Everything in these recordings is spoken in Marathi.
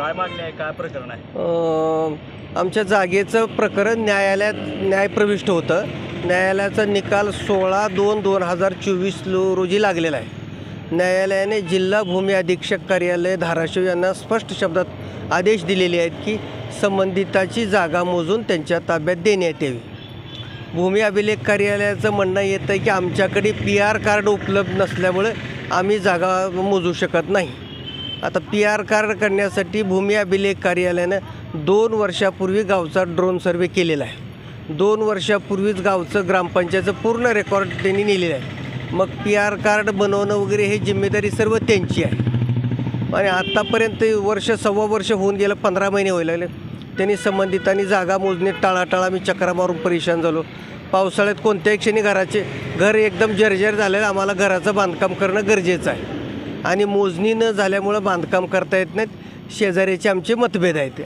काय मागणी आहे? काय प्रकरण आहे? अं, आमच्या जागेचं प्रकरण न्यायालयात न्यायप्रविष्ट होतं. न्यायालयाचा निकाल सोळा दोन दोन हजार चोवीस लो रोजी लागलेला आहे. न्यायालयाने जिल्हा भूमी अधीक्षक कार्यालय धाराशिव यांना स्पष्ट शब्दात आदेश दिलेले आहेत की संबंधिताची जागा मोजून त्यांच्या ताब्यात देण्यात यावी. भूमी अभिलेख कार्यालयाचं म्हणणं येतं आहे की आमच्याकडे पी आर कार्ड उपलब्ध नसल्यामुळे आम्ही जागा मोजू शकत नाही. आता पी आर कार्ड करण्यासाठी भूमी अभिलेख कार्यालयानं दोन वर्षापूर्वी गावचा ड्रोन सर्वे केलेला आहे. दोन वर्षापूर्वीच गावचं ग्रामपंचायतचं पूर्ण रेकॉर्ड त्यांनी नेलेलं आहे. मग पी आर कार्ड बनवणं वगैरे हे जिम्मेदारी सर्व त्यांची आहे. आणि आत्तापर्यंत वर्ष सव्वा वर्ष होऊन गेलं पंधरा महिने व्हायला लागले. त्यांनी संबंधितांनी जागा मोजणे टाळाटाळा मी चक्रा मारून परेशान झालो. पावसाळ्यात कोणत्याही क्षणी घराचे घर एकदम जर्जर झालेलं आम्हाला घराचं बांधकाम करणं गरजेचं आहे. आणि मोजणी न झाल्यामुळं बांधकाम करता येत नाहीत. शेजाऱ्याचे आमचे मतभेद आहेत.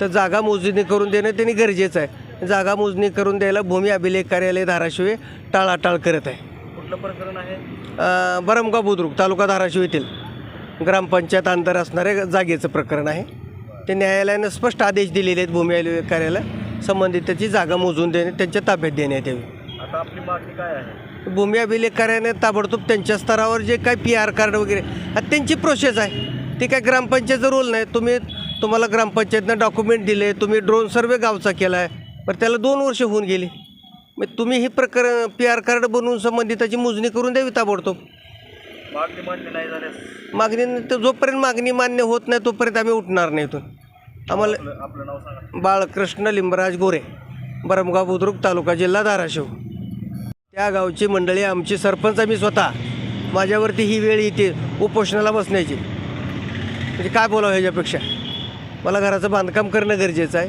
तर जागा मोजणी करून देणं त्यांनी गरजेचं आहे. जागा मोजणी करून द्यायला भूमी अभिलेख कार्यालय धाराशिव हे टाळाटाळ करत आहे. कुठलं प्रकरण आहे? बरमगाव बुद्रुक तालुका धाराशिव येथील. ग्रामपंचायत अंतर असणाऱ्या जागेचं प्रकरण आहे. ते न्यायालयानं स्पष्ट आदेश दिलेले आहेत भूमी अभिलेख कार्यालय संबंधिताची जागा मोजून देणे त्यांच्या ताब्यात देण्यात यावी. आता आपली मागणी काय आहे? भूमी अभिलेख कार्यालयाने ताबडतोब त्यांच्या स्तरावर जे काय पी आर कार्ड वगैरे त्यांची प्रोसेस आहे. ते काय ग्रामपंचायतचा रोल नाही. तुम्ही तुम्हाला ग्रामपंचायतनं डॉक्युमेंट दिले तुम्ही ड्रोन सर्वे गावचा केला आहे पण त्याला दोन वर्ष होऊन गेली. मग तुम्ही ही प्रकरण पी आर कार्ड बनवून संबंधिताची मोजणी करून द्यावी ताबडतोब. मागणी मान्य नाही झाल्यास? मागणी तर जोपर्यंत मागणी मान्य होत नाही तोपर्यंत आम्ही उठणार नाही इथून. आम्हाला आपलं आपलं नाव सांगा. बाळकृष्ण लिंबराज गोरे बरमगाव बुद्रुक तालुका जिल्हा धाराशिव. त्या गावची मंडळी आमची सरपंच आम्ही स्वतः. माझ्यावरती ही वेळ येते उपोषणाला बसण्याची. म्हणजे काय बोलावं ह्याच्यापेक्षा? मला घराचं बांधकाम करणं गरजेचं आहे.